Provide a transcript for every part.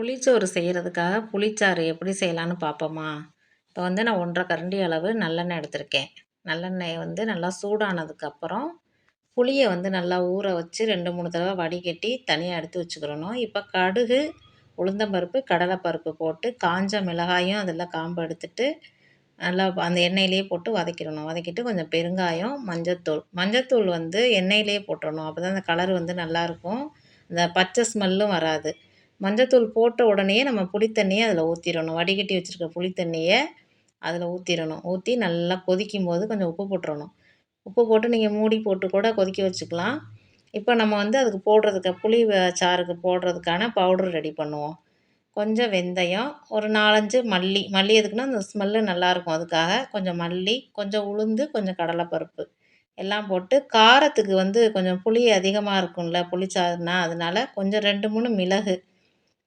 புளிச்சோறு செய்கிறதுக்காக புளிச்சாறு எப்படி செய்யலான்னு பார்ப்போமா இப்போ வந்து நான் ஒன்றரை கரண்டி அளவு நல்லெண்ணெய் எடுத்திருக்கேன். நல்லெண்ணெயை வந்து நல்லா சூடானதுக்கப்புறம் புளியை வந்து நல்லா ஊற வச்சு ரெண்டு மூணு தடவை வடிகட்டி தனியாக எடுத்து வச்சுக்கிறணும். இப்போ கடுகு உளுந்தம்பருப்பு கடலைப்பருப்பு போட்டு காஞ்ச மிளகாயும் அதில் காம்பு எடுத்துட்டு நல்லா அந்த எண்ணெயிலேயே போட்டு வதக்கிடணும். வதக்கிட்டு கொஞ்சம் பெருங்காயம் மஞ்சத்தூள். மஞ்சத்தூள் வந்து எண்ணெயிலேயே போட்டுடணும் அப்போ தான் அந்த கலர் வந்து நல்லாயிருக்கும் இந்த பச்சை ஸ்மெல்லும் வராது. மஞ்சத்தூள் போட்ட உடனே நம்ம புளித்தண்ணியை அதில் ஊற்றிடணும் வடிகட்டி வச்சுருக்க புளித்தண்ணியை அதில் ஊற்றிடணும் ஊற்றி நல்லா கொதிக்கும் போது கொஞ்சம் உப்பு போட்டுறணும். உப்பு போட்டு நீங்கள் மூடி போட்டு கூட கொதிக்க வச்சுக்கலாம். இப்போ நம்ம வந்து அதுக்கு போடுறதுக்கு புளி சாருக்கு போடுறதுக்கான பவுடர் ரெடி பண்ணுவோம். கொஞ்சம் வெந்தயம் ஒரு நாலஞ்சு மல்லி. மல்லி எதுக்குன்னா அந்த ஸ்மெல்லு நல்லாயிருக்கும் அதுக்காக கொஞ்சம் மல்லி கொஞ்சம் உளுந்து கொஞ்சம் கடலைப்பருப்பு எல்லாம் போட்டு காரத்துக்கு வந்து கொஞ்சம் புளி அதிகமாக இருக்கும்ல புளிச்சாருன்னா அதனால கொஞ்சம் ரெண்டு மூணு மிளகு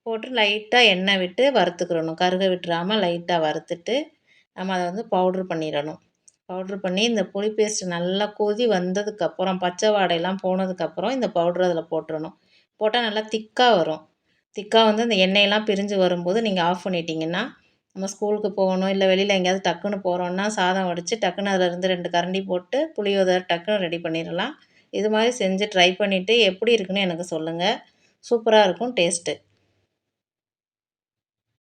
போட்டு லைட்டாக எண்ணெய் விட்டு வறுத்துக்கிறணும். கருக விட்டுறாமல் லைட்டாக வறுத்துட்டு நம்ம அதை வந்து பவுட்ரு பண்ணிடணும். பவுட்ரு பண்ணி இந்த புளி பேஸ்ட்டு நல்லா கொதி வந்ததுக்கப்புறம் பச்சை வாடையெல்லாம் போனதுக்கப்புறம் இந்த பவுட்ரு அதில் போட்டுடணும் போட்டால் நல்லா திக்காக வரும். திக்காக வந்து அந்த எண்ணெயெல்லாம் பிரிஞ்சு வரும்போது நீங்கள் ஆஃப் பண்ணிட்டீங்கன்னா நம்ம ஸ்கூலுக்கு போகணும் இல்லை வெளியில் எங்கேயாவது டக்குன்னு போகிறோன்னா சாதம் வடித்து டக்குன்னு அதில் இருந்து ரெண்டு கரண்டி போட்டு புளியோதரை டக்குன்னு ரெடி பண்ணிடலாம். இது மாதிரி செஞ்சு ட்ரை பண்ணிவிட்டு எப்படி இருக்குன்னு எனக்கு சொல்லுங்கள் சூப்பராக இருக்கும் டேஸ்ட்டு.